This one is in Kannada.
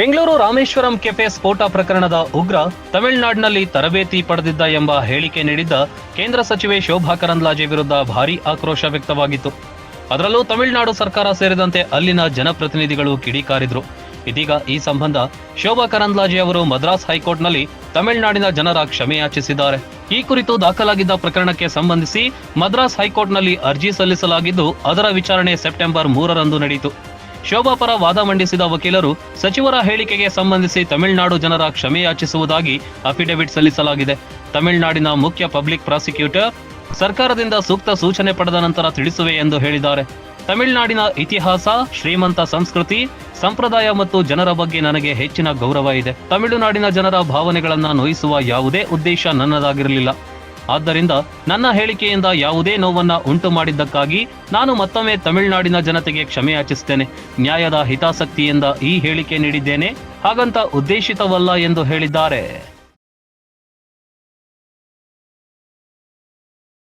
ಬೆಂಗಳೂರು ರಾಮೇಶ್ವರಂ ಕೆಫೆ ಸ್ಫೋಟ ಪ್ರಕರಣದ ಉಗ್ರ ತಮಿಳುನಾಡಿನಲ್ಲಿ ತರಬೇತಿ ಪಡೆದಿದ್ದ ಎಂಬ ಹೇಳಿಕೆ ನೀಡಿದ್ದ ಕೇಂದ್ರ ಸಚಿವೆ ಶೋಭಾ ಕರಂದ್ಲಾಜೆ ವಿರುದ್ಧ ಭಾರೀ ಆಕ್ರೋಶ ವ್ಯಕ್ತವಾಗಿತ್ತು. ಅದರಲ್ಲೂ ತಮಿಳುನಾಡು ಸರ್ಕಾರ ಸೇರಿದಂತೆ ಅಲ್ಲಿನ ಜನಪ್ರತಿನಿಧಿಗಳು ಕಿಡಿಕಾರಿದ್ರು. ಇದೀಗ ಈ ಸಂಬಂಧ ಶೋಭಾ ಕರಂದ್ಲಾಜೆ ಅವರು ಮದ್ರಾಸ್ ಹೈಕೋರ್ಟ್ನಲ್ಲಿ ತಮಿಳುನಾಡಿನ ಜನರ ಕ್ಷಮೆಯಾಚಿಸಿದ್ದಾರೆ ಈ ಕುರಿತು ದಾಖಲಾಗಿದ್ದ ಪ್ರಕರಣಕ್ಕೆ ಸಂಬಂಧಿಸಿ ಮದ್ರಾಸ್ ಹೈಕೋರ್ಟ್ನಲ್ಲಿ ಅರ್ಜಿ ಸಲ್ಲಿಸಲಾಗಿದ್ದು ಅದರ ವಿಚಾರಣೆ ಸೆಪ್ಟೆಂಬರ್ ಮೂರರಂದು ನಡೆಯಿತು ಶೋಭಾ ಪರ ವಾದ ಮಂಡಿಸಿದ ವಕೀಲರು ಸಚಿವರ ಹೇಳಿಕೆಗೆ ಸಂಬಂಧಿಸಿ ತಮಿಳುನಾಡು ಜನರ ಕ್ಷಮೆ ಯಾಚಿಸುವುದಾಗಿ ಅಫಿಡವಿಟ್ ಸಲ್ಲಿಸಲಾಗಿದೆ. ತಮಿಳುನಾಡಿನ ಮುಖ್ಯ ಪಬ್ಲಿಕ್ ಪ್ರಾಸಿಕ್ಯೂಟರ್ ಸರ್ಕಾರದಿಂದ ಸೂಕ್ತ ಸೂಚನೆ ಪಡೆದ ನಂತರ ತಿಳಿಸುವೆ ಎಂದು ಹೇಳಿದ್ದಾರೆ. ತಮಿಳುನಾಡಿನ ಇತಿಹಾಸ, ಶ್ರೀಮಂತ ಸಂಸ್ಕೃತಿ, ಸಂಪ್ರದಾಯ ಮತ್ತು ಜನರ ಬಗ್ಗೆ ನನಗೆ ಹೆಚ್ಚಿನ ಗೌರವ ಇದೆ. ತಮಿಳುನಾಡಿನ ಜನರ ಭಾವನೆಗಳನ್ನು ನೋಯಿಸುವ ಯಾವುದೇ ಉದ್ದೇಶ ನನ್ನದಾಗಿರಲಿಲ್ಲ. ಆದ್ದರಿಂದ ನನ್ನ ಹೇಳಿಕೆಯಿಂದ ಯಾವುದೇ ನೋವನ್ನ ಉಂಟು ಮಾಡಿದ್ದಕ್ಕಾಗಿ ನಾನು ಮತ್ತೊಮ್ಮೆ ತಮಿಳುನಾಡಿನ ಜನತೆಗೆ ಕ್ಷಮೆಯಾಚಿಸುತ್ತೇನೆ ನ್ಯಾಯದ ಹಿತಾಸಕ್ತಿಯಿಂದ ಈ ಹೇಳಿಕೆ ನೀಡಿದ್ದೇನೆ. ಹಾಗಂತ ಉದ್ದೇಶಿತವಲ್ಲ ಎಂದು ಹೇಳಿದ್ದಾರೆ.